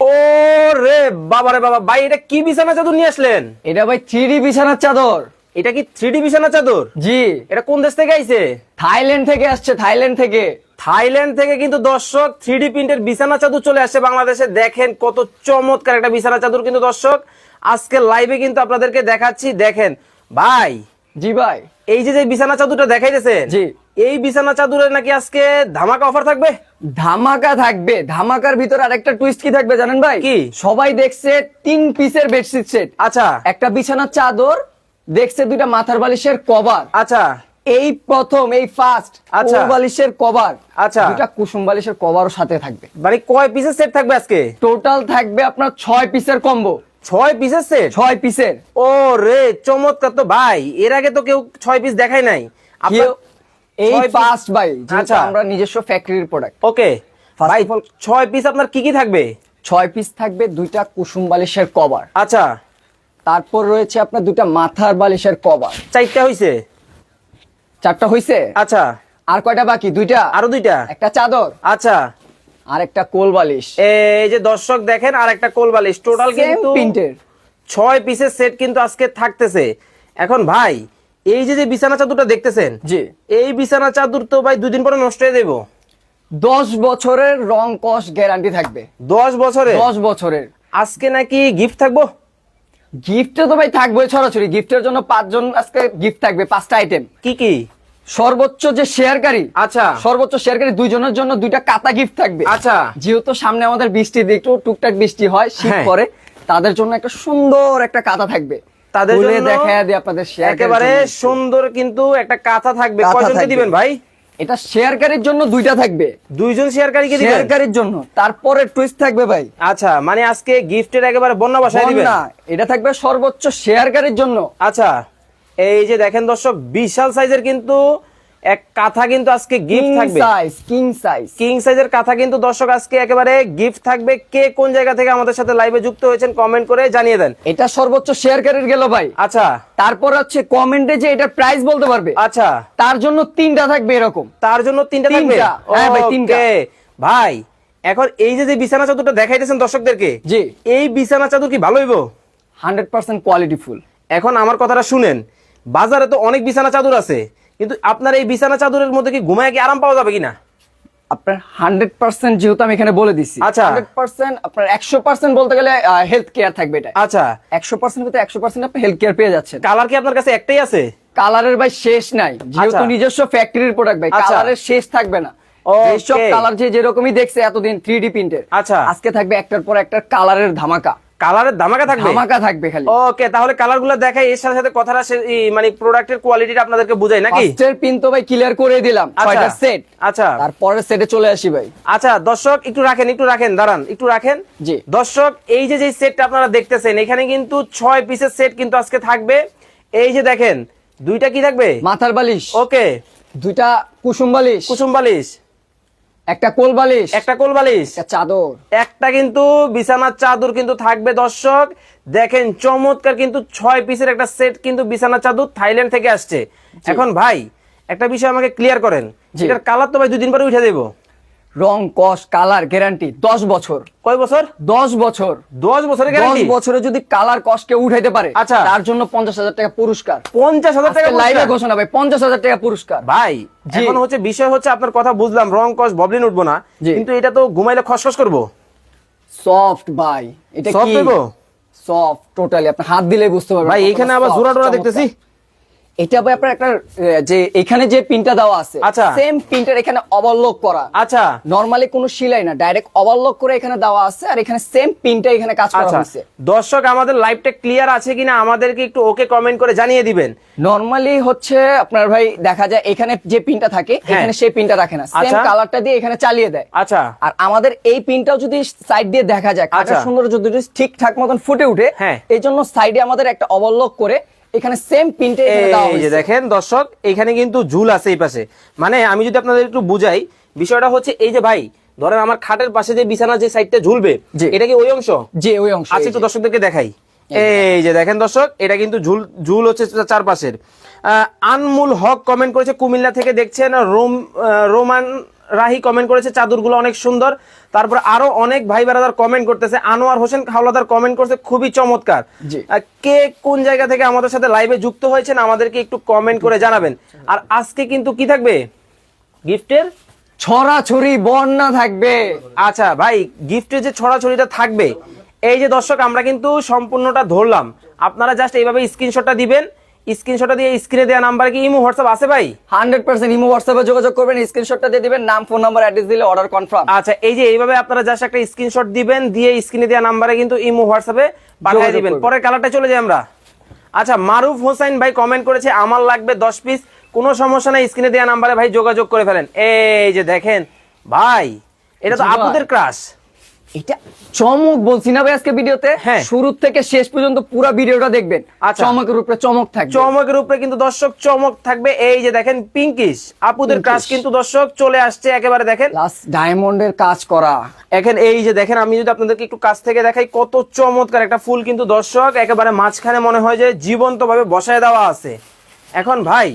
ও রে বাবা রে বাবা ভাই এটা কি বিছানা চাদর নিয়ে আসলেন? এটা ভাই থ্রি বিছানার চাদর। এটা কি থ্রি বিছানা চাদর? জি। এটা কোন দেশ থেকে আইছে? থাইল্যান্ড থেকে আসছে থাইল্যান্ড থেকে। থাইল্যান্ড থেকে কিন্তু দর্শক থ্রি প্রিন্টের বিছানা চাদর চলে আসছে বাংলাদেশে। দেখেন কত চমৎকার একটা বিছানা চাদর কিন্তু দর্শক। আজকে লাইভে কিন্তু আপনাদেরকে দেখাচ্ছি দেখেন। ভাই জি ভাই। এই যে যে বিছানা চাদরটা দেখাইতেছেন জি। এই বিছানা চাদরে নাকি আজকে ধামাকা অফার থাকবে? ধামাকা থাকবে। ধামাকার ভিতর আরেকটা টুইস্ট কি থাকবে জানেন ভাই? কি? সবাই দেখছে তিন পিসের বেডশিট সেট আচ্ছা। একটা বিছানার চাদর দেখছে দুইটা মাথার বালিশের কভার আচ্ছা। এই প্রথম এই ফার্স্ট আচ্ছা। বালিশের কভার আচ্ছা। দুইটা কুসুম বালিশের কভারও সাথে থাকবে। মানে কয় পিসের সেট থাকবে আজকে? টোটাল থাকবে আপনার ছয় পিসের কম্বো ছয় পিসের সেট ছয় পিসের ও রে চমৎকার তো ভাই। এর আগে তো কেউ ছয় পিস দেখায় নাই। এই ফার্স্ট ভাই আচ্ছা। আমরা নিজস্ব ফ্যাক্টরির প্রোডাক্ট ওকে ভাই ছয় পিস আপনার কি কি থাকবে? ছয় পিস থাকবে দুইটা কুসুম বালিশের কভার আচ্ছা। তারপর রয়েছে আপনার দুইটা মাথার বালিশের কভার চারটা হইছে? চারটা হইছে? আচ্ছা। আর কয়টা বাকি? দুইটা? আরও দুইটা? একটা চাদর। আচ্ছা। আর একটা কোল বালিশ। এই যে দর্শক দেখেন আর একটা কোল বালিশ। টোটাল কিন্তু ছয় পিসের সেট কিন্তু আজকে থাকতেছে। এখন ভাই এই যে যে বিছানা চাদরটা দেখতেছেন জি। এই বিছানা চাদর তো ভাই দুদিন পরে নষ্ট হয়ে দেবো দশ বছরের রং কস গ্যারান্টি থাকবে। দশ বছরে দশ বছরের। আজকে নাকি গিফট থাকব? গিফটে তো ভাই থাকবে ছড়াছড়ি গিফটের জন্য পাঁচজন আজকে গিফট থাকবে পাঁচটা আইটেম কি কি? সর্বোচ্চ যে শেয়ারকারী আচ্ছা। সর্বোচ্চ শেয়ারকারী দুইজনের জন্য দুইটা কাতা গিফট থাকবে। আচ্ছা। যেহেতু সামনে আমাদের বৃষ্টি একটু টুকটাক বৃষ্টি হয় শীত হ্যাঁ। পরে তাদের জন্য একটা সুন্দর একটা কাতা থাকবে। তাদের জন্য দেখায় দিই আপনাদের শেয়ার একেবারে সুন্দর কিন্তু একটা কাঁথা থাকবে। কয়জনকে দিবেন ভাই? এটা শেয়ারকারীর জন্য দুইটা থাকবে। দুইজন শেয়ারকারীকে দিবেন? শেয়ারকারীর জন্য। তারপরে টুইস্ট থাকবে ভাই। আচ্ছা মানে আজকে গিফটের একেবারে বন্যা বসায় দিবেন? না এটা থাকবে সর্বোচ্চ শেয়ারকারীর জন্য। আচ্ছা এই যে দেখেন দর্শক বিশাল সাইজের কিন্তু এক কাঁথা কিন্তু আজকে গিফট থাকবে। সাইজ কিং সাইজ কিং সাইজের কাঁথা কিন্তু দর্শক আজকে একেবারে গিফট থাকবে। কে কোন জায়গা থেকে আমাদের সাথে লাইভে যুক্ত হয়েছেন কমেন্ট করে জানিয়ে দেন। এটা সর্বোচ্চ শেয়ারকারীর গেল ভাই। আচ্ছা। তারপর হচ্ছে কমেন্টে যে এটা প্রাইস বলতে পারবে। আচ্ছা। তার জন্য তিনটা থাকবে এরকম। তার জন্য তিনটা থাকবে? হ্যাঁ ভাই, তিনটা। ভাই এখন এই যে যে বিছানা চাদরটা দেখাইতেছেন দর্শকদেরকে জি। এই বিছানা চাদর কি ভালো হইব? হান্ড্রেড পার্সেন্ট কোয়ালিটি ফুল এখন আমার কথাটা শুনেন বাজারে তো অনেক বিছানা চাদর আছে। কিন্তু আপনার এই বিছানা চাদরের মধ্যে কি ঘুমায় কি আরাম পাওয়া যাবে কিনা আপনার হান্ড্রেড পার্সেন্ট যেহেতু আমি এখানে বলে দিচ্ছি আচ্ছা। হান্ড্রেড পার্সেন্ট আপনার একশো পার্সেন্ট বলতে গেলে হেলথ কেয়ার থাকবে এটা আচ্ছা একশো পার্সেন্ট বলতে একশো পার্সেন্ট আপনি হেলথ কেয়ার পেয়ে যাচ্ছেন কালার কি আপনার কাছে একটাই আছে কালারের ভাই শেষ নাই যেহেতু আচ্ছা। নিজস্ব ফ্যাক্টরির প্রোডাক্ট ভাই আচ্ছা। কালারের শেষ থাকবে না. এইসব কালার যে যেরকমই দেখছে এতদিন থ্রি ডি প্রিন্টের আচ্ছা। আজকে থাকবে একটার পর একটা কালারের ধামাকা কালারের দামাকা থাকবে? ধামাকা থাকবে খালি। ওকে তাহলে কালারগুলো দেখাই এর সাথে সাথে কথাটা মানে প্রোডাক্টের কোয়ালিটিটা আপনাদেরকে বুঝাই নাকি? ফার্স্টের পিন তো ভাই ক্লিয়ার করে দিলাম আচ্ছা। ছয়টা সেট আচ্ছা। তারপরে সেটে চলে আসি ভাই। আচ্ছা দর্শক একটু রাখেন একটু রাখেন দাঁড়ান একটু রাখেন। জি। দর্শক এই যে যে সেটটা আপনারা দেখতেছেন এখানে কিন্তু ছয় পিসের সেট কিন্তু আজকে থাকবে। এই যে দেখেন দুইটা কি থাকবে? মাথার বালিশ। ওকে। দুইটা কুসুম বালিশ। কুসুম বালিশ। একটা কোল বালিশ। একটা কোল বালিশ। চাদর। একটা কিন্তু বিছানার চাদর কিন্তু থাকবে দর্শক। দেখেন চমৎকার কিন্তু ছয় পিসের একটা সেট কিন্তু বিছানার চাদর থাইল্যান্ড থেকে আসছে। এখন ভাই একটা বিষয় আমাকে ক্লিয়ার করেন। যেটার এটার কালার তো ভাই দুদিন পরে উঠে দেবো রং কস কালার গ্যারান্টি দশ বছর। কয় বছর? দশ বছর। দশ বছরের দশ গ্যারান্টি বছরে যদি কালার কস কেউ উঠাইতে পারে আচ্ছা। তার জন্য পঞ্চাশ হাজার টাকা পুরস্কার। পঞ্চাশ হাজার টাকা লাইভে ঘোষণা ভাই পঞ্চাশ হাজার টাকা পুরস্কার। ভাই। এখন হচ্ছে বিষয় হচ্ছে আপনার কথা বুঝলাম রং কস ববলিন উঠবো না। কিন্তু এটা তো ঘুমাইলে খসখস করব? সফট ভাই এটা কি? সফট টোটালি আপনি হাত দিলে বুঝতে পারবেন ভাই এখানে আবার জোড়া চমৎকার। দেখতেছি। এটা ভাই আপনার একটা যে এখানে যে পিনটা দেওয়া আছে আচ্ছা। সেম পিনটার এখানে ওভারলক করা আচ্ছা নরমালি কোনো সিলাই না ডাইরেক্ট ওভারলক করে এখানে দেওয়া আছে আর এখানে সেম পিনটা এখানে কাজ করা আচ্ছা হয়েছে দর্শক আমাদের লাইভটা ক্লিয়ার আছে কিনা আমাদেরকে একটু ওকে কমেন্ট করে জানিয়ে দিবেন নরমালি হচ্ছে আপনার ভাই দেখা যায় এখানে যে পিনটা থাকে হ্যাঁ। এখানে সেই পিনটা রাখে না সেম আচ্ছা। কালারটা দিয়ে এখানে চালিয়ে দেয় আচ্ছা আর আমাদের এই পিনটাও যদি সাইড দিয়ে দেখা যায় আচ্ছা। সৌন্দর্য যদি ঠিকঠাক মতন ফুটে উঠে হ্যাঁ। এই জন্য সাইডে আমাদের একটা ওভারলক করে এখানে সেম দেওয়া এই যে দেখেন দর্শক এখানে কিন্তু ঝুল আছে এই পাশে। মানে আমি যদি আপনাদের একটু বুঝাই বিষয়টা হচ্ছে এই যে ভাই ধরেন আমার খাটের পাশে যে বিছানা যে সাইডটা ঝুলবে। এটা কি ওই অংশ? যে ওই অংশ আচ্ছা একটু দর্শকদেরকে দেখাই। এই যে দেখেন। দর্শক এটা কিন্তু ঝুল ঝুল হচ্ছে চারপাশের। আনমুল হক কমেন্ট করেছে কুমিল্লা থেকে দেখছেন রোম রোমান রাহি কমেন্ট করেছে চাদরগুলো অনেক সুন্দর। তারপর আরও অনেক ভাই বেড়াদার কমেন্ট করতেছে আনোয়ার হোসেন হাওলাদার কমেন্ট করছে খুবই চমৎকার। কে কোন জায়গা থেকে আমাদের সাথে লাইভে যুক্ত হয়েছেন আমাদেরকে একটু কমেন্ট করে জানাবেন। আর আজকে কিন্তু কি থাকবে? গিফটের ছড়াছড়ি বন্যা থাকবে। আচ্ছা ভাই গিফটের যে ছড়াছড়িটা থাকবে এই যে দর্শক আমরা কিন্তু সম্পূর্ণটা ধরলাম। আপনারা জাস্ট এইভাবে স্ক্রিনশটটা দিবেন স্ক্রিনশটটা দিয়ে স্ক্রিনে দেওয়া নাম্বারে কি ইমো হোয়াটসঅ্যাপ আছে ভাই? হান্ড্রেড পার্সেন্ট ইমো হোয়াটসঅ্যাপে যোগাযোগ করবেন স্ক্রিনশটটা দিয়ে দিবেন নাম ফোন নাম্বার অ্যাড্রেস দিলে অর্ডার কনফার্ম। আচ্ছা এই যে এইভাবে আপনারা জাস্ট একটা স্ক্রিনশট দিবেন দিয়ে স্ক্রিনে দেওয়া নাম্বারে কিন্তু ইমো হোয়াটসঅ্যাপে পাঠিয়ে দিবেন। পরের কালারটা চলে যাই আমরা। আচ্ছা মারুফ হোসেন ভাই কমেন্ট করেছে আমার লাগবে দশ পিস কোনো সমস্যা নাই স্ক্রিনে দেওয়া নাম্বারে ভাই যোগাযোগ করে ফেলেন। এই যে দেখেন ভাই এটা তো আপুদের ক্রাশ এটা চমক বলছি না ভাই আজকে ভিডিওতে? হ্যাঁ। শুরু থেকে শেষ পর্যন্ত পুরো ভিডিওটা দেখবেন। আচ্ছা। চমকের উপরে চমক থাকবে। চমকের উপরে কিন্তু দর্শক চমক থাকবে। এই যে দেখেন পিঙ্কিশ আপুদের। ক্রাশ কিন্তু দর্শক চলে আসছে একেবারে দেখেন। ডায়মন্ডের কাজ করা। এখন এই যে দেখেন আমি যদি আপনাদেরকে একটু কাছ থেকে দেখাই কত চমৎকার একটা ফুল কিন্তু দর্শক একেবারে মাঝখানে মনে হয় যে জীবন্ত ভাবে বসায় দেওয়া আছে। এখন ভাই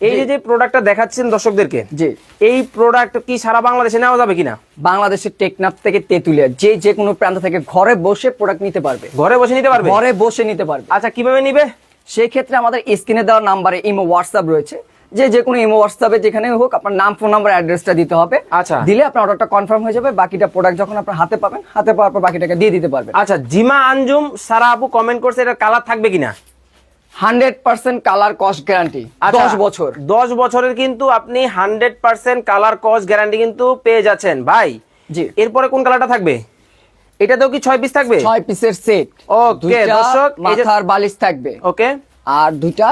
এই যে যে প্রোডাক্টটা দেখাচ্ছেন দর্শকদেরকে জি। এই প্রোডাক্ট কি সারা বাংলাদেশে নেওয়া যাবে কিনা? বাংলাদেশের টেকনাফ থেকে তেতুলিয়া যে যে কোনো প্রান্ত থেকে ঘরে বসে প্রোডাক্ট নিতে পারবে। ঘরে বসে নিতে পারবে? ঘরে বসে নিতে পারবে। আচ্ছা কীভাবে নিবে? সেই ক্ষেত্রে আমাদের স্ক্রিনে দেওয়া নাম্বারে ইমো হোয়াটসঅ্যাপ রয়েছে। যে যে কোনো ইমো হোয়াটসঅ্যাপে যেখানে হোক আপনার নাম ফোন নাম্বার অ্যাড্রেসটা দিতে হবে। আচ্ছা। দিলে আপনার অর্ডারটা কনফার্ম হয়ে যাবে। বাকিটা প্রোডাক্ট যখন আপনার হাতে পাবেন হাতে পাওয়ার পর বাকিটাকে দিয়ে দিতে পারবেন। আচ্ছা জিমা আঞ্জুম সারা আপু কমেন্ট করছে এটা কালার থাকবে কিনা? Hundred percent colour cost guarantee দশ বছর। দশ বছরের কিন্তু আপনি hundred percent colour cost guarantee কিন্তু পেয়ে যাচ্ছেন। ভাই জি। এরপরে কোন কালারটা থাকবে? এটাতেও কি ছয় পিস থাকবে? ছয় পিসের সেট Okay, দর্শক, মাথার বালিশ থাকবে। ওকে আর দুইটা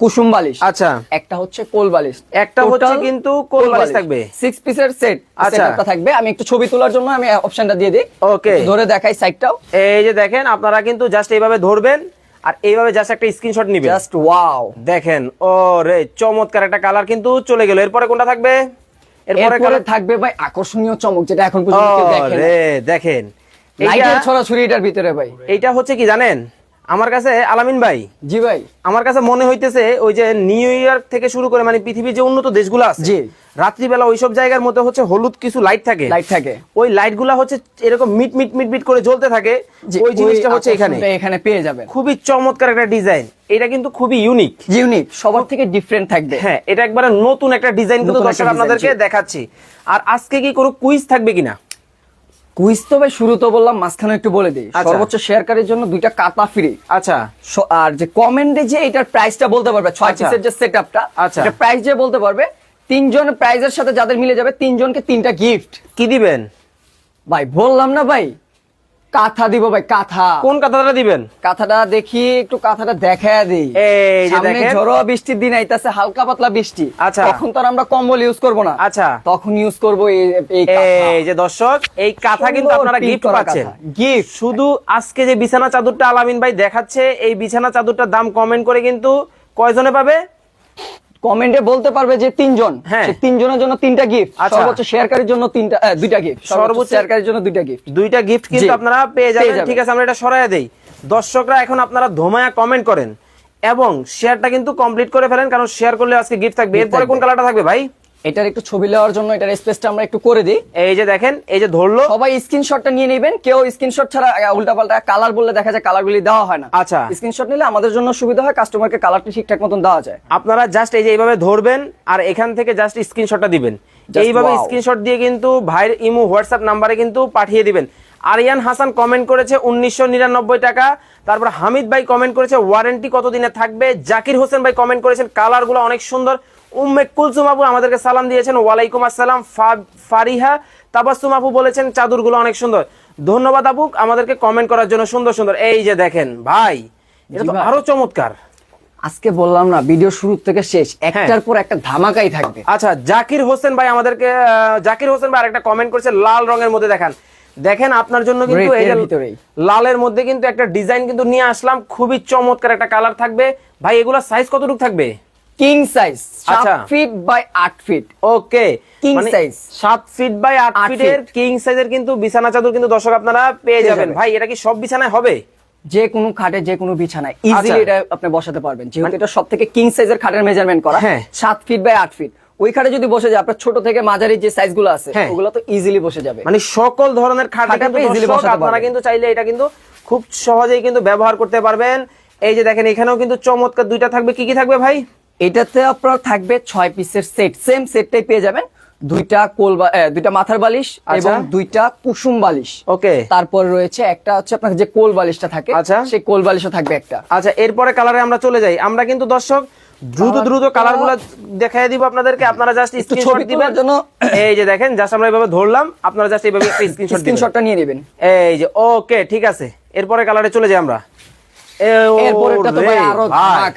কুসুম বালিশ। আচ্ছা। একটা হচ্ছে কোল বালিশ। একটা হচ্ছে কিন্তু কোল বালিশ থাকবে। সিক্স পিসের সেট আচ্ছা। থাকবে। আমি একটু ছবি তোলার জন্য আমি অপশনটা দিয়ে দিই. একটু ধরে দেখাই সাইডটাও এই যে দেখেন আপনারা কিন্তু জাস্ট এইভাবে ধরবেন। আর এইভাবে জাস্ট একটা স্ক্রিনশট নিবে জাস্ট ওয়াও দেখেন ও রে চমৎকার একটা কালার কিন্তু চলে গেল। এরপরে কোনটা থাকবে? এরপরে থাকবে ভাই আকর্ষণীয় চমক যেটা এখন পর্যন্ত দেখেন রে দেখেন। লাইটের ছড়াছড়ি এটার ভিতরে ভাই। এটা হচ্ছে কি জানেন? আমার কাছে আলামিন ভাই। জি ভাই। আমার কাছে মনে হইতেছে ওই যে নিউ ইয়র্ক থেকে শুরু করে মানে পৃথিবীর যে উন্নত দেশগুলো আছে জি। রাত্রিবেলা ওইসব জায়গার মধ্যে হচ্ছে হলুদ কিছু লাইট থাকে। লাইট থাকে। ওই লাইটগুলা হচ্ছে এরকম মিট মিট মিট মিট করে জ্বলতে থাকে ওই জিনিসটা হচ্ছে এখানে। এখানে পেয়ে যাবেন। খুবই চমৎকার একটা ডিজাইন এটা কিন্তু খুবই ইউনিক ইউনিক সবার থেকে ডিফারেন্ট থাকবে। হ্যাঁ এটা একবারে নতুন একটা ডিজাইন কিন্তু দর্শক আপনাদেরকে দেখাচ্ছি। আর আজকে কি কোনো কুইজ থাকবে কিনা? কুইজ তো ভাই শুরু তো বললাম মাঝখানে একটু বলে দিই আচ্ছা। সর্বোচ্চ শেয়ারকারীর জন্য দুইটা কাতা ফ্রি আচ্ছা আর যে কমেন্টে যে এটার প্রাইসটা বলতে পারবে ছয় আচ্ছা। পিসের যে সেট আপটা আচ্ছা। প্রাইস যে বলতে পারবে তিনজন প্রাইজের সাথে যাদের মিলে যাবে তিনজনকে তিনটা গিফট কি দিবেন ভাই বললাম না ভাই কাঁথা দিব ভাই কাঁথা। কোন কথাটা দিবেন? কাঁথাটা দেখি একটু কাঁথাটা দেখায় দিই। এই যে সামনে দেখেন ঝড়ো বৃষ্টির দিন আইতাছে হালকা পাতলা বৃষ্টি। আচ্ছা। তখন তো আমরা কম্বল ইউজ করব না। আচ্ছা। তখন ইউজ করব এই এই এই যে দর্শক এই কাঁথা কিন্তু আপনারা গিফট পাচ্ছেন। Gift। শুধু আজকে যে বিছানা চাদরটা আলামিন ভাই দেখাচ্ছে এই বিছানা চাদরটার দাম কমেন্ট করে কিন্তু কয়জনে পাবে? কমেন্টে বলতে পারবে যে তিনজন। হ্যাঁ। তিনজনের জন্য তিনটা গিফট আচ্ছা। সর্বোচ্চ শেয়ারকারীর জন্য তিনটা দুইটা গিফট সর্বোচ্চ শেয়ারকারীর জন্য দুইটা গিফট দুইটা গিফট কিন্তু আপনারা পেয়ে যাবেন। ঠিক আছে আমরা এটা সরাইয়া দেই। দর্শকরা এখন আপনারা ধোমায়া কমেন্ট করেন এবং শেয়ারটা কিন্তু কমপ্লিট করে ফেলেন কারণ শেয়ার করলে আজকে গিফট থাকবে। এরপরে কোন। কালারটা থাকবে ভাই? এটার একটু ছবি নেওয়ার জন্য এটার স্পেসটা আমরা একটু করে দিই। এই যে দেখেন এই যে ধরলো। সবাই স্ক্রিনশটটা নিয়ে নেবেন। কেউ স্ক্রিনশট ছাড়া উল্টা পাল্টা কালার বললে দেখা যায় কালারগুলি দেওয়া হয় না। আচ্ছা। স্ক্রিনশট নিলে আমাদের জন্য সুবিধা হয় কাস্টমারকে কালারটি ঠিকঠাক মতন দেওয়া যায়। আপনারা জাস্ট এই যে এইভাবে ধরবেন আর এখান থেকে জাস্ট স্ক্রিনশটটা দিবেন। এইভাবে স্ক্রিনশট দিয়ে কিন্তু ভাইয়ের ইমো হোয়াটসঅ্যাপ নাম্বারে কিন্তু পাঠিয়ে দিবেন। আরিয়ান হাসান কমেন্ট করেছে উনিশশো নিরানব্বই টাকা। তারপর হামিদ ভাই কমেন্ট করেছে ওয়ারেন্টি কতদিনে থাকবে? জাকির হোসেন ভাই কমেন্ট করেছেন কালারগুলো অনেক সুন্দর। উম্মে কুলসুম আপু আমাদেরকে সালাম দিয়েছেন। ওয়ালাইকুম আসসালাম। ফারিহা তাবাসুম আপু বলেছেন চাদরগুলো অনেক সুন্দর। ধন্যবাদ আপু আমাদেরকে কমেন্ট করার জন্য সুন্দর সুন্দর। এই যে দেখেন ভাই এটা তো আরও চমৎকার। আজকে বললাম না ভিডিও শুরু থেকে শেষ। হ্যাঁ। একটার পর একটা ধামাকাই থাকবে। আচ্ছা জাকির হোসেন ভাই আমাদেরকে জাকির হোসেন ভাই আরেকটা কমেন্ট করেছে লাল রঙের মধ্যে দেখান। দেখেন আপনার জন্য কিন্তু এই যে লালের মধ্যে কিন্তু একটা ডিজাইন কিন্তু নিয়ে আসলাম। খুবই চমৎকার একটা কালার থাকবে। ভাই এগুলো সাইজ কতটুকু থাকবে? কিং সাইজ আচ্ছা। সাত ফিট বাই আট ফিট ওকে King size। সাত ফিট বাই আট আট ফিটের কিং সাইজের কিন্তু বিছানা চাদর কিন্তু দর্শক আপনারা পেয়ে যাবেন। ভাই এটা কি সব বিছানায় হবে? যে কোনো খাটে যে কোনো বিছানায়। আচ্ছা। ইজিলি এটা আপনি বসাতে পারবেন। যেহেতু এটা সব থেকে কিং সাইজের খাটের মেজারমেন্ট করা হ্যাঁ। সাত ফিট বাই আট ফিট ওই খাটে যদি বসে যায় আপনার ছোট থেকে মাঝারি যে সাইজগুলো আছে হ্যাঁ। ওগুলো তো ইজিলি বসে যাবে। মানে সকল ধরনের খাটে আপনি বসাতে আপনারা কিন্তু চাইলে এটা কিন্তু খুব সহজেই কিন্তু ব্যবহার করতে পারবেন। এই যে দেখেন এখানেও কিন্তু চমৎকার দুইটা থাকবে। কি কি থাকবে ভাই? এটাতে আপনার থাকবে ছয় পিসের সেট সেম সেটটাই পেয়ে যাবেন। দুইটা কোল দুইটা মাথার বালিশ আচ্ছা। এবং দুইটা কুসুম বালিশ। ওকে। তারপর রয়েছে একটা হচ্ছে আপনার যে কোল বালিশটা থাকে আচ্ছা। সেই কোল বালিশও থাকবে একটা। আচ্ছা এরপরে কালারে আমরা চলে যাই। আমরা কিন্তু দর্শক দ্রুত দ্রুত কালারগুলা দেখাই দিব আপনাদেরকে। আপনারা জাস্ট স্ক্রিনশট দিবেন। জন্য এই যে দেখেন জাস্ট আমরা এইভাবে ধরলাম। আপনারা জাস্ট এইভাবে একটা স্ক্রিনশট স্ক্রিনশটটা নিয়ে নেবেন। এই যে ওকে ঠিক আছে। এরপরে কালারে চলে যাই আমরা। ভাই আরও কালার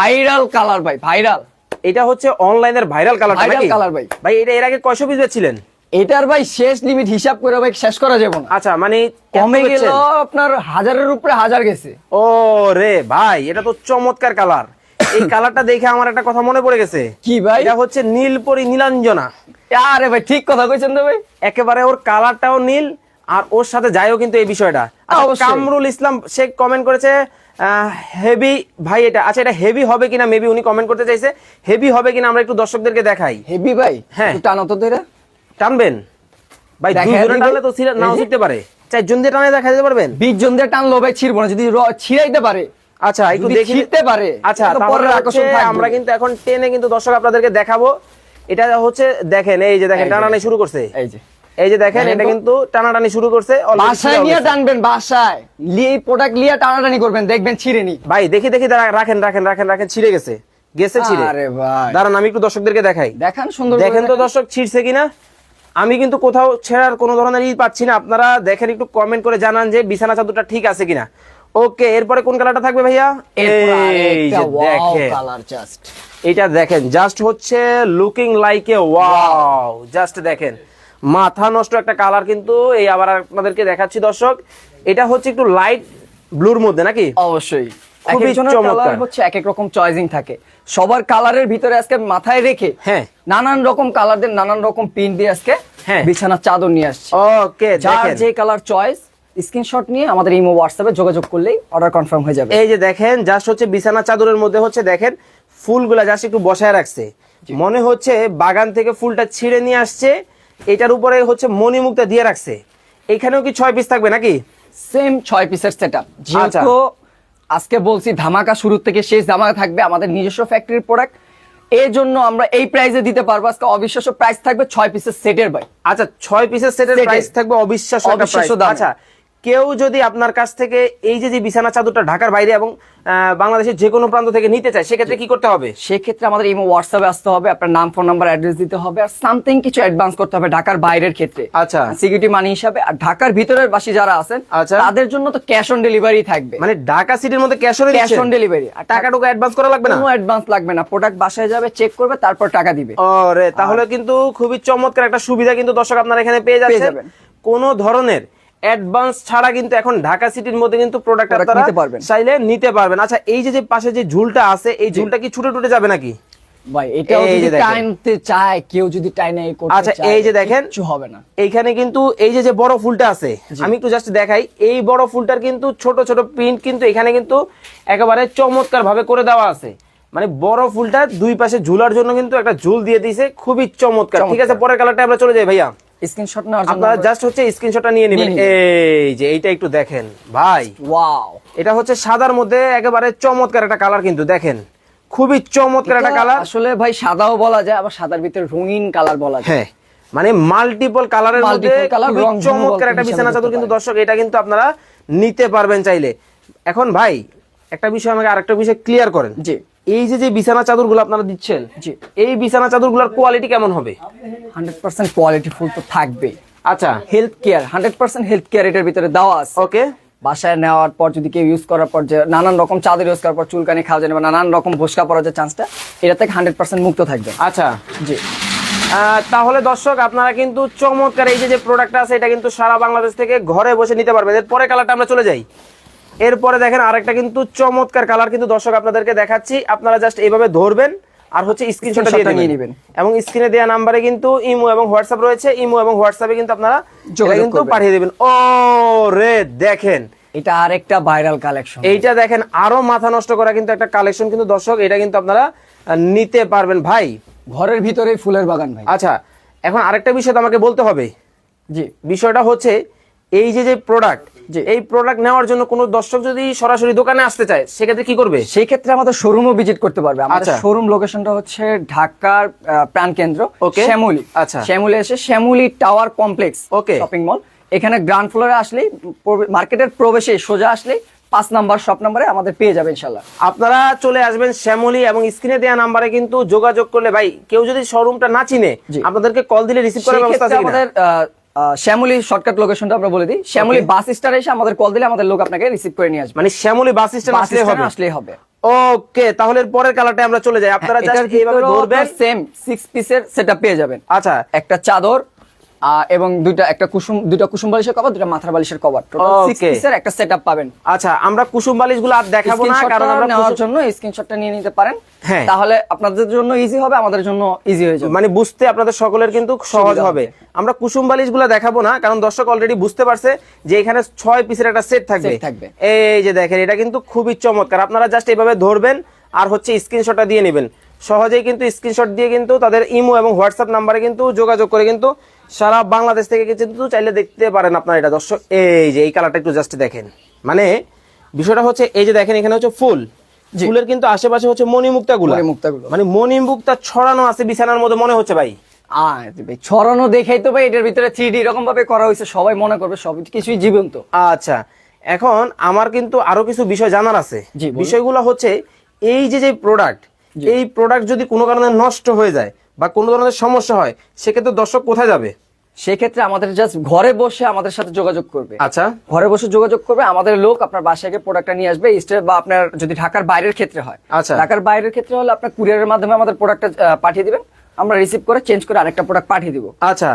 ভাইরাল কালার ভাই ভাইরাল। এটা হচ্ছে অনলাইনের ভাইরাল কালার Viral colour ভাই। ভাই এটা এর আগে কয়শো পিস ছিলেন এটার ভাই শেষ লিমিট হিসাব করে ভাই শেষ করা যাবে না। আচ্ছা মানে কমে গেল আপনার হাজারের উপরে হাজার গেছে। ও রে ভাই এটা তো চমৎকার কালার। এই কালারটা দেখে আমার একটা কথা মনে পড়ে গেছে। কি ভাই? এটা হচ্ছে নীলপরি নীলাঞ্জনা। আরে ভাই ঠিক কথা কইছেন তো ভাই। একেবারে ওর কালারটাও নীল আর ওর সাথে যায়ও কিন্তু এই বিষয়টা। আচ্ছা। কামরুল ইসলাম সে কমেন্ট করেছে হেভি ভাই এটা আচ্ছা এটা হেভি হবে কিনা মেবি উনি কমেন্ট করতে চাইছে হেভি হবে কিনা আমরা একটু দর্শকদেরকে দেখাই। হেভি ভাই? হ্যাঁ। টানো তো টানবেন? ভাই দুজনে টানলে তো নাও। শিখতে পারে। চারজন দিয়ে টানে দেখা দিতে পারবেন? বিশ জন দিয়ে টানলো ভাই ছিড়বো না। যদি ছিড়াইতে পারে আচ্ছা একটু দেখি। ছিঁড়তে পারে আচ্ছা পরের আকর্ষণ আমরা কিন্তু এখন টেনে কিন্তু দর্শক আপনাদেরকে দেখাবো। এটা হচ্ছে দেখেন এই যে দেখেন। টানাটানি শুরু করছে। এই যে। এই যে দেখেন এটা। কিন্তু টানাটানি শুরু করছে বাসায় নিয়ে। টানবেন বাসায়। লিয়ে প্রোডাক্ট লিয়ে টানাটানি করবেন দেখবেন ছিঁড়ে নি। ভাই দেখি দেখি রাখেন রাখেন রাখেন রাখেন ছিঁড়ে গেছে। গেছে ছিঁড়ে। আরে ভাই। দাঁড়ান আমি একটু দর্শকদেরকে দেখাই। দেখান সুন্দর দেখেন তো দর্শক ছিঁড়ছে কিনা? আমি কিন্তু কোথাও ছেঁড়ার কোনো ধরনের ই পাচ্ছি না। আপনারা দেখেন একটু কমেন্ট করে জানান যে বিছানা চাদরটা ঠিক আছে কিনা। ওকে এরপরে কোন কালারটা থাকবে ভাইয়া? এই যে দেখেন। কালার জাস্ট এটা দেখেন জাস্ট হচ্ছে looking like a wow just দেখেন। মাথা নষ্ট একটা কালার কিন্তু এই আবার আপনাদেরকে দেখাচ্ছি দর্শক। এটা হচ্ছে একটু লাইট ব্লুর মধ্যে নাকি? অবশ্যই। খুবই খুবই চমৎকার। হচ্ছে এক এক রকম চয়েসিং থাকে। সবার কালারের ভিতরে আজকে মাথায় রেখে হ্যাঁ। নানান রকম কালার দিয়ে নানান রকম প্রিন্ট দিয়ে আজকে হ্যাঁ। বিছানার চাদর নিয়ে আসছে। ওকে যার যে কালার চয়েস স্ক্রিনশট নিয়ে আমাদের ইমো হোয়াটসঅ্যাপে যোগাযোগ করলেই অর্ডার কনফার্ম হয়ে যাবে। এই যে দেখেন জাস্ট হচ্ছে বিছানা চাদরের মধ্যে হচ্ছে দেখেন ফুলগুলা জাস্ট একটু বসায় রাখছে। মনে হচ্ছে বাগান থেকে ফুলটা ছিঁড়ে নিয়ে আসছে। এটার উপরে হচ্ছে মণিমুক্তা দিয়ে রাখছে। এখানেও কি ছয় পিস থাকবে নাকি? সেম ছয় পিসের সেট আপ। যেহেতু আজকে বলছি ধামাকা শুরু থেকে শেষ ধামাকা থাকবে আমাদের নিজস্ব ফ্যাক্টরির প্রোডাক্ট এই জন্য আমরা এই প্রাইসে দিতে পারব। আজকে অবিশ্বাস্য প্রাইস থাকবে ছয় পিসের সেটের ভাই। আচ্ছা ছয় পিসের সেটের প্রাইস থাকবে অবিশ্বাস্য অবিশ্বাস অবিশ্বাস্য আচ্ছা কেউ যদি আপনার কাছ থেকে এই যে যে বিছানা চাদরটা ঢাকার বাইরে এবং বাংলাদেশের যে কোনো প্রান্ত থেকে নিতে চায় সেক্ষেত্রে কি করতে হবে? সেক্ষেত্রে আমাদের ইমো হোয়াটসঅ্যাপে আসতে হবে আপনার নাম ফোন নাম্বার অ্যাড্রেস দিতে হবে আর সামথিং কিছু অ্যাডভান্স করতে হবে ঢাকার বাইরের ক্ষেত্রে। আচ্ছা। সিকিউরিটি মানি হিসাবে আর ঢাকার ভিতরের বাসী যারা আছেন আচ্ছা। তাদের জন্য তো ক্যাশ অন ডেলিভারি থাকবে। মানে ঢাকা সিটির মধ্যে cash on cash on delivery আর টাকা টাকাটুকু অ্যাডভান্স করা লাগবে না? কোনো অ্যাডভান্স লাগবে না। প্রোডাক্ট বাসায় যাবে চেক করবে তারপর টাকা দিবে। ওরে তাহলে কিন্তু খুবই চমৎকার একটা সুবিধা কিন্তু দর্শক আপনারা এখানে পেয়ে যাচ্ছেন। কোন ধরনের অ্যাডভান্স ছাড়া কিন্তু এখন ঢাকা সিটির মধ্যে কিন্তু প্রোডাক্ট আপনারা নিতে পারবেন। চাইলে নিতে পারবেন। আচ্ছা এই যে যে পাশে যে ঝুলটা আছে এই ঝুলটা কি ছুটে টুটে যাবে নাকি? ভাই এটাও যে যদি। টাইমতে চায় কেউ যদি টাইনে করতে আচ্ছা, এই যে দেখেন। কিচ্ছু হবে না। এইখানে কিন্তু এই যে যে বড় ফুলটা আছে আমি একটু জাস্ট দেখাই এই বড় ফুলটার কিন্তু ছোট ছোট প্রিন্ট কিন্তু এখানে কিন্তু একেবারে চমৎকার ভাবে করে দেওয়া আছে। মানে বড় ফুলটা দুই পাশে ঝুলার জন্য কিন্তু একটা ঝুল দিয়ে দিয়েছে খুবই চমৎকার। ঠিক আছে পরের কালারটা আমরা চলে যাই ভাইয়া। স্ক্রিনশট জন্য আপনারা জাস্ট হচ্ছে স্ক্রিনশটটা নিয়ে নেবেন। এই যে এইটা একটু দেখেন ভাই। ওয়াও এটা হচ্ছে সাদার মধ্যে একেবারে চমৎকার একটা কালার কিন্তু দেখেন। খুবই চমৎকার একটা কালার আসলে ভাই সাদাও বলা যায় আবার সাদার ভিতরে রঙিন কালার বলা যায়। হ্যাঁ মানে মাল্টিপল কালারের মধ্যে চমৎকার একটা বিছানা চাদর কিন্তু দর্শক এটা কিন্তু আপনারা নিতে পারবেন চাইলে। এখন ভাই একটা বিষয় আমাকে আরেকটা বিষয় ক্লিয়ার করেন। জি। এই যে যে বিছানা চাদরগুলো আপনারা দিচ্ছেন জি। এই বিছানা চাদরগুলোর কোয়ালিটি কেমন হবে? হান্ড্রেড পার্সেন্ট কোয়ালিটি ফুল তো থাকবে আচ্ছা। Health care hundred percent health care এটার ভিতরে দেওয়া আছে। ওকে বাসায় নেওয়ার পর যদি কেউ ইউজ করার পর যে নানান রকম চাদর ইউজ করার পর চুলকানি খাওয়া যায় বা নানান রকম ভোসকা পড়ার যে চান্সটা এটা থেকে হান্ড্রেড পার্সেন্ট মুক্ত থাকবে। আচ্ছা। জি। তাহলে দর্শক আপনারা কিন্তু চমৎকার এই যে যে প্রোডাক্টটা আছে এটা কিন্তু সারা বাংলাদেশ থেকে ঘরে বসে নিতে পারবেন। এরপরে কালারটা আমরা চলে যাই। এরপরে দেখেন আরেকটা কিন্তু চমৎকার কালার কিন্তু দর্শক আপনাদেরকে দেখাচ্ছি। আপনারা জাস্ট এইভাবে ধরবেন আর হচ্ছে স্ক্রিনশটটা দিয়ে নিয়ে নেবেন। এবং স্ক্রিনে দেওয়া নাম্বারে কিন্তু ইমো এবং হোয়াটসঅ্যাপ রয়েছে। ইমো এবং হোয়াটসঅ্যাপে কিন্তু আপনারা কিন্তু পাঠিয়ে দেবেন। ও রে দেখেন। এটা আরেকটা ভাইরাল কালেকশন এইটা দেখেন আরও মাথা নষ্ট করা কিন্তু একটা কালেকশন কিন্তু দর্শক এটা কিন্তু আপনারা নিতে পারবেন। ভাই ঘরের ভিতরে ফুলের বাগান ভাই। আচ্ছা এখন আরেকটা বিষয় তো আমাকে বলতে হবে। জি। বিষয়টা হচ্ছে এই যে যে প্রোডাক্ট। এই প্রোডাক্ট নেওয়ার জন্য কোনো দর্শক যদি সরাসরি দোকানে আসতে চায় সেক্ষেত্রে কি করবে? সেই ক্ষেত্রে আমাদের শোরুমও ভিজিট করতে পারবে। আমাদের আচ্ছা। শোরুম লোকেশনটা হচ্ছে ঢাকার প্রাণ কেন্দ্র Okay. শ্যামলী। আচ্ছা। শ্যামলী এসে Shyamoli tower complex okay shopping mall এখানে গ্রাউন্ড ফ্লোরে আসলেই মার্কেটের প্রবেশে সোজা আসলেই পাঁচ নাম্বার শপ নাম্বারে আমাদের পেয়ে যাবে ইনশাল্লাহ। আপনারা চলে আসবেন শ্যামলী এবং স্ক্রিনে দেওয়া নাম্বারে কিন্তু যোগাযোগ করলে ভাই কেউ যদি শোরুমটা না চিনে আপনাদেরকে কল দিলে রিসিভ করার ব্যবস্থা আছে আমাদের শ্যামলী শর্টকাট লোকেশনটা আমরা বলে দিই। শ্যামলি বাস স্টার এসে আমাদের কল দিলে আমাদের লোক আপনাকে রিসিভ করে নিয়ে আসবে। মানে শ্যামলী বাস স্ট্যান্ড আসলে হবে স্ট্যান্ডে আসলেই হবে। ওকে তাহলে পরের কালারটা আমরা চলে যাই। আপনারা হ্যাঁ, জাস্ট এইভাবে ধরবেন। সেম 6 পিসের সেটআপ পেয়ে যাবেন। আচ্ছা। একটা চাদর এবং দুইটা একটা কুসুম দুইটা কুসুম বালিশের কভার দুইটা মাথার বালিশের কভার টোটাল সিক্স Okay. পিসের একটা সেটআপ পাবেন আচ্ছা আমরা কুসুম বালিশগুলো আর দেখাবো না কারণ আমরা নেওয়ার জন্য স্ক্রিনশটটা নিয়ে নিতে পারেন হ্যাঁ। তাহলে আপনাদের জন্য ইজি হবে আমাদের জন্য ইজি হয়ে যাবে মানে বুঝতে আপনাদের সকলের কিন্তু সহজ হবে হবে। আমরা কুসুম বালিশগুলো দেখাবো না কারণ দর্শক অলরেডি বুঝতে পারছে যে এখানে ছয় পিসের একটা সেট থাকবে থাকবে। এই যে দেখেন এটা কিন্তু খুবই চমৎকার আপনারা জাস্ট এইভাবে ধরবেন আর হচ্ছে স্ক্রিনশটটা দিয়ে নেবেন সহজেই কিন্তু স্ক্রিনশট দিয়ে কিন্তু তাদের ইমো এবং হোয়াটসঅ্যাপ নাম্বারে কিন্তু যোগাযোগ করে কিন্তু সারা বাংলাদেশ থেকে গেছে কিন্তু চাইলে দেখতে পারেন আপনারা এটা। দর্শক এই যে এই কালারটা একটু জাস্ট দেখেন। মানে বিষয়টা হচ্ছে এই যে দেখেন এখানে হচ্ছে ফুল। ফুলের কিন্তু আশেপাশে হচ্ছে মণিমুক্তা গুলো মণিমুক্তাগুলো। মানে মণিমুক্তা ছড়ানো আছে বিছানার মধ্যে মনে হচ্ছে ভাই। ছড়ানো দেখেই তো ভাই এটার ভিতরে থ্রি ডি এরকম ভাবে করা হয়েছে সবাই মনে করবে সব কিছুই জীবন্ত। আচ্ছা এখন আমার কিন্তু আরও কিছু বিষয় জানার আছে। বিষয়গুলো হচ্ছে এই যে যে প্রোডাক্ট এই প্রোডাক্ট যদি কোনো কারণে নষ্ট হয়ে যায় বা কোনো ধরনের সমস্যা হয় সেক্ষেত্রে দর্শক কোথায় যাবে? সেক্ষেত্রে আমাদের জাস্ট ঘরে বসে আমাদের সাথে যোগাযোগ করবে। আচ্ছা। ঘরে বসে যোগাযোগ করবে আমাদের লোক আপনার বাসায় গিয়ে প্রোডাক্টটা নিয়ে আসবে স্টেট বা আপনার যদি ঢাকার বাইরের ক্ষেত্রে হয়। আচ্ছা। ঢাকার বাইরের ক্ষেত্রে হলে আপনার কুরিয়ারের মাধ্যমে আমাদের প্রোডাক্টটা পাঠিয়ে দিবেন। আমরা রিসিভ করে চেঞ্জ করে আরেকটা প্রোডাক্ট পাঠিয়ে দিব। আচ্ছা।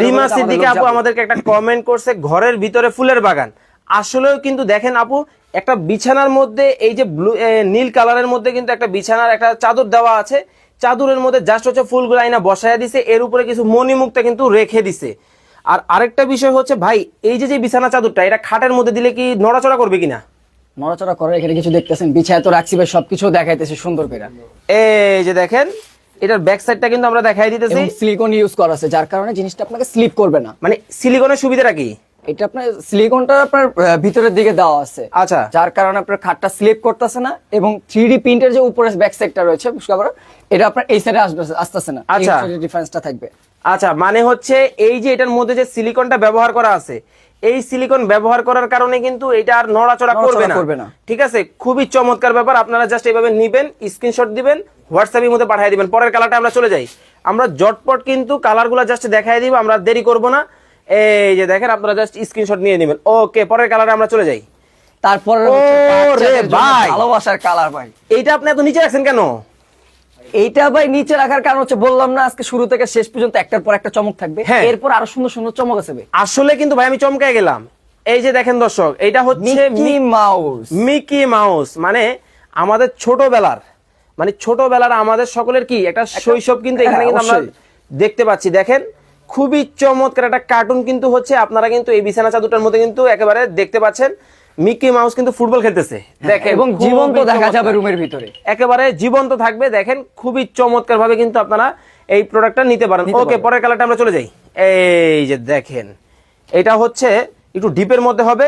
রিমা সিদ্দিকি আপু আমাদেরকে একটা কমেন্ট করছে ঘরের ভিতরে ফুলের বাগান। আসলেও কিন্তু দেখেন আপু একটা বিছানার মধ্যে এই যে ব্লু নীল কালারের মধ্যে কিন্তু একটা বিছানার একটা চাদর দেওয়া আছে চাদরের মধ্যে জাস্ট হচ্ছে ফুলগুলো আইনা বসায় দিছে এর উপরে কিছু মণিমুক্তা কিন্তু রেখে দিছে। আর আরেকটা বিষয় হচ্ছে ভাই এই যে যে বিছানা চাদরটা এটা খাটের মধ্যে দিলে কি নড়াচড়া করবে কিনা? নড়াচড়া করে এখানে কিছু দেখতেছেন বিছায় তো রাখছি ভাই সবকিছু দেখাইতেছে সুন্দর করে। এই যে দেখেন এটার ব্যাক সাইডটা কিন্তু আমরা দেখাই দিতেছি। সিলিকন ইউজ করা আছে যার কারণে জিনিসটা আপনাকে স্লিপ করবে না। মানে সিলিকনের সুবিধাটা কি? এটা আপনার সিলিকনটা আপনার ভিতরের দিকে দেওয়া আছে। আচ্ছা। যার কারণে আপনার খাটটা স্লিপ করতেছে না এবং থ্রি ডি প্রিন্টের যে উপরে ব্যাক সাইডটা রয়েছে এটা আপনার এই সাইডে আসতেছে না। আচ্ছা। ডিফারেন্সটা থাকবে। আচ্ছা মানে হচ্ছে এই যে এটার মধ্যে যে সিলিকনটা ব্যবহার করা আছে এই সিলিকন ব্যবহার করার কারণে কিন্তু এটা আর নড়াচড়া করবে না। করবে না। ঠিক আছে? খুবই চমৎকার ব্যাপার আপনারা জাস্ট এইভাবে নিবেন স্ক্রিনশট দিবেন হোয়াটসঅ্যাপের মধ্যে পাঠিয়ে দিবেন। পরের কালারটা আমরা চলে যাই। আমরা জটপট কিন্তু কালারগুলো জাস্ট দেখাই দিব আমরা দেরি করব না। এই যে দেখেন আপনারা জাস্ট স্ক্রিনশট নিয়ে নেবেন। ওকে পরের কালারে আমরা চলে যাই। তারপরে। ভালোবাসার কালার ভাই। এইটা আপনি এত নিচে রাখছেন কেন? এইটা ভাই নিচে রাখার কারণ হচ্ছে বললাম না আজকে শুরু থেকে শেষ পর্যন্ত একটার পর একটা চমক থাকবে। হ্যাঁ। এরপর আরও সুন্দর সুন্দর চমক আছে আসলে কিন্তু ভাই আমি চমকে গেলাম। এই যে দেখেন দর্শক এটা হচ্ছে মিকি মাউস। মিকি মাউস মানে আমাদের ছোটবেলার মানে ছোটবেলার আমাদের সকলের কি একটা শৈশব কিন্তু এখানে কিন্তু আমরা দেখতে পাচ্ছি। দেখেন খুবই চমৎকার একটা কার্টুন কিন্তু হচ্ছে আপনারা কিন্তু এই বিছানা চাদরটার মধ্যে কিন্তু একেবারে দেখতে পাচ্ছেন। মিকি মাউস কিন্তু ফুটবল খেলতেছে। দেখেন এবং জীবন্ত দেখা যাবে রুমের ভিতরে। একেবারে জীবন্ত থাকবে দেখেন খুবই চমৎকার ভাবে কিন্তু আপনারা এই প্রোডাক্টটা নিতে পারেন। ওকে পরের কালারটা আমরা চলে যাই। এই যে দেখেন এটা হচ্ছে একটু ডিপের মধ্যে হবে।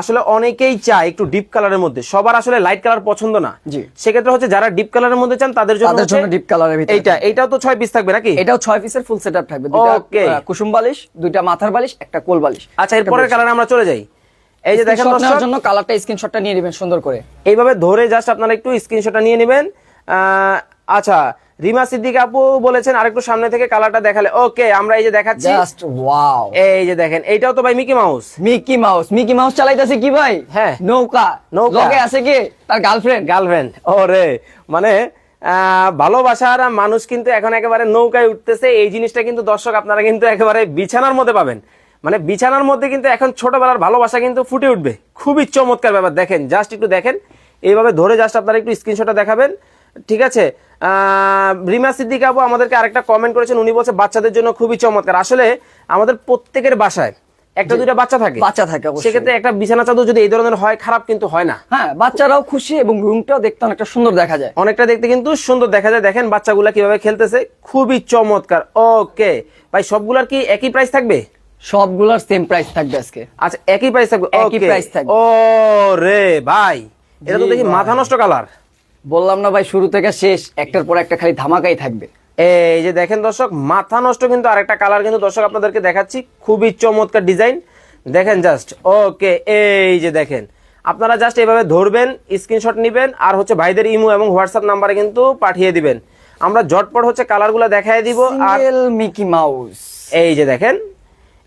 আসলে অনেকেই চায় একটু ডিপ কালারের মধ্যে। সবার আসলে লাইট কালার পছন্দ না। জি। সেক্ষেত্রে হচ্ছে যারা ডিপ কালারের মধ্যে চান তাদের জন্য তাদের জন্য ডিপ কালারের ভিতরে এইটা। এইটাও তো ছয় পিস থাকবে নাকি? এটাও ছয় পিসের ফুল সেটআপ থাকবে. আহ, কুসুম বালিশ দুইটা মাথার বালিশ একটা কোল বালিশ। আচ্ছা এর পরের কালারে আমরা চলে যাই। এই যে দেখেন Screenshot নেওয়ার দর্শক। জন্য কালারটা স্ক্রিনশটটা নিয়ে নেবেন সুন্দর করে। এইভাবে ধরে জাস্ট আপনারা একটু স্ক্রিনশটটা নিয়ে নেবেন। আহ, আচ্ছা রিমা সিদ্দিক আপু বলেছেন আরেকটু সামনে থেকে কালারটা দেখালে। ওকে আমরা এই যে দেখাচ্ছি। জাস্ট ওয়াও এই যে দেখেন এইটাও তো ভাই Mickey Mouse Mickey Mouse Mickey Mouse চালাইতেছে কি ভাই? হ্যাঁ। নৌকা। নৌকা। লগে আছে কি? তার গার্লফ্রেন্ড গার্লফ্রেন্ড ওরে মানে ভালোবাসার মানুষ কিন্তু এখন একেবারে নৌকায় উঠতেছে। এই জিনিসটা কিন্তু দর্শক আপনারা কিন্তু একেবারে বিছানার মধ্যে পাবেন। মানে বিছানার মধ্যে কিন্তু এখন ছোটবেলার ভালোবাসা কিন্তু ফুটে উঠবে। খুবই চমৎকার ব্যাপার। দেখেন জাস্ট একটু দেখেন। এইভাবে ধরে জাস্ট আপনারা একটু স্ক্রিনশটটা দেখাবেন। ঠিক আছে? রিমা সিদ্দিক আপু আমাদেরকে আরেকটা কমেন্ট করেছেন। উনি বলছে বাচ্চাদের জন্য খুবই চমৎকার। আসলে আমাদের প্রত্যেকের বাসায় একটা দুইটা বাচ্চা থাকে। বাচ্চা থাকে সেক্ষেত্রে একটা বিছানা চাদর যদি এই ধরনের হয় খারাপ কিন্তু হয় না। হ্যাঁ বাচ্চারাও খুশি এবং রুমটাও দেখতে অনেকটা সুন্দর দেখা যায়। অনেকটা দেখতে কিন্তু সুন্দর দেখা যায়। দেখেন বাচ্চাগুলা কীভাবে খেলতেছে। খুবই চমৎকার। ওকে ভাই সবগুলার কি একই প্রাইস থাকবে? সবগুলার সেম প্রাইস থাকবে আজকে। আচ্ছা একই প্রাইস থাকবে। একই price থাকবে। ও রে ভাই এটা তো দেখি মাথা নষ্ট কালার বললাম না ভাই শুরু থেকে শেষ একটার পর একটা খালি ধামাকাই থাকবে। এই যে দেখেন দর্শক মাথা নষ্ট কিন্তু আরেকটা কালার কিন্তু দর্শক আপনাদেরকে দেখাচ্ছি খুবই চমৎকার ডিজাইন দেখেন জাস্ট ওকে এই যে দেখেন আপনারা জাস্ট এভাবে ধরবেন স্ক্রিনশট নেবেন আর হচ্ছে ভাইদের ইমো এবং হোয়াটসঅ্যাপ নাম্বারে কিন্তু পাঠিয়ে দিবেন। আমরা ঝটপট হচ্ছে কালারগুলো দেখাই দিব আর মিকি মাউস এই যে দেখেন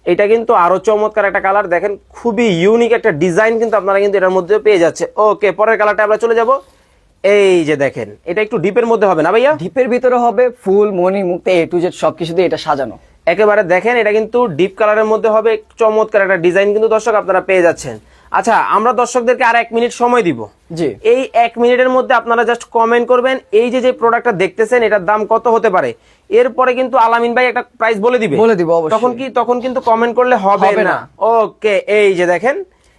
এটা কিন্তু আরও চমৎকার একটা কালার দেখেন খুবই ইউনিক একটা ডিজাইন কিন্তু আপনারা কিন্তু এটার মধ্যে পেয়ে যাচ্ছে। ওকে পরের কালারটা আমরা চলে যাব। এই যে দেখেন এটা একটু ডিপের মধ্যে হবে না ভাইয়া? ডিপের ভিতরে হবে ফুল মনি মুক্তি এ টু জেড সবকিছু দিয়ে এটা সাজানো। একেবারে দেখেন এটা কিন্তু ডিপ কালারের মধ্যে হবে চমৎকার একটা ডিজাইন কিন্তু দর্শক আপনারা পেয়ে যাচ্ছেন। আচ্ছা আমরা দর্শকদেরকে আর এক মিনিট সময় দিব। জি। এই এক মিনিটের মধ্যে আপনারা জাস্ট কমেন্ট করবেন এই যে যে প্রোডাক্টটা দেখতেছেন এটার দাম কত হতে পারে? এরপরে কিন্তু আলামিন ভাই একটা প্রাইস বলে দিবে। বলে দিব অবশ্যই। তখন কি তখন কিন্তু কমেন্ট করলে হবে না। ওকে এই যে দেখেন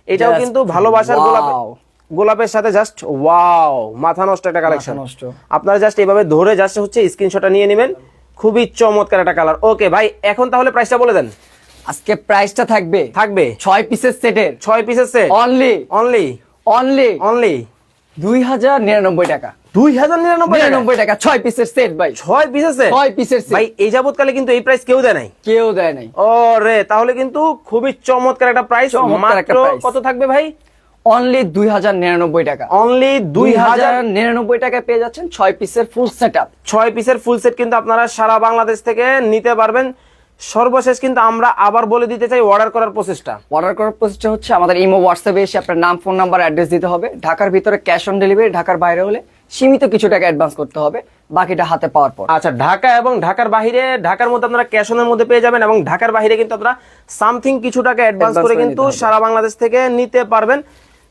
এটাও কিন্তু ভালোবাসার গোলাপ। গোলাপের সাথে জাস্ট ওয়াও মাথা নষ্ট একটা কালেকশন নষ্ট। আপনারা জাস্ট এভাবে ধরে জাস্ট হচ্ছে স্ক্রিনশটটা নিয়ে নেবেন। খুবই চমৎকার একটা কালার ওকে ভাই এখন তাহলে প্রাইসটা বলে দেন। আজকে প্রাইসটা থাকবে থাকবে। ছয় পিসের সেটের। ছয় পিসের set only only only only দুই হাজার নিরানব্বই টাকা। দুই হাজার নিরানব্বই? নিরানব্বই টাকা ছয় পিসের সেট ভাই। ছয় পিসের সেট ছয় পিসের ভাই এই যাবৎকালে কিন্তু এই প্রাইস কেউ দেয় নাই। কেউ দেয় নাই। ও রে তাহলে কিন্তু খুবই চমৎকার একটা প্রাইস মাত্র কত থাকবে ভাই? অনলি দুই হাজার নিরানব্বই টাকা। অনলি দুই হাজার নিরানব্বই টাকায় পেয়ে যাচ্ছেন ছয় পিসের ফুল সেট আপ ছয় পিসের ফুল সেট কিন্তু আপনারা সারা বাংলাদেশ থেকে নিতে পারবেন। সর্বশেষ কিন্তু আমরা আবার বলে দিতে চাই অর্ডার করার প্রসেসটা অর্ডার করার প্রসেসটা হচ্ছে আমাদের ইমো হোয়াটসঅ্যাপে এসে আপনার নাম ফোন নাম্বার অ্যাড্রেস দিতে হবে। ঢাকার ভিতরে ক্যাশ অন ডেলিভারি ঢাকার বাইরে হলে সীমিত কিছু টাকা অ্যাডভান্স করতে হবে বাকিটা হাতে পাওয়ার পর। আচ্ছা ঢাকা এবং ঢাকার বাইরে ঢাকার মধ্যে আপনারা ক্যাশ অনের মধ্যে পেয়ে যাবেন এবং ঢাকার বাইরে কিন্তু আপনারা সামথিং কিছু টাকা অ্যাডভান্স করে কিন্তু সারা বাংলাদেশ থেকে নিতে পারবেন।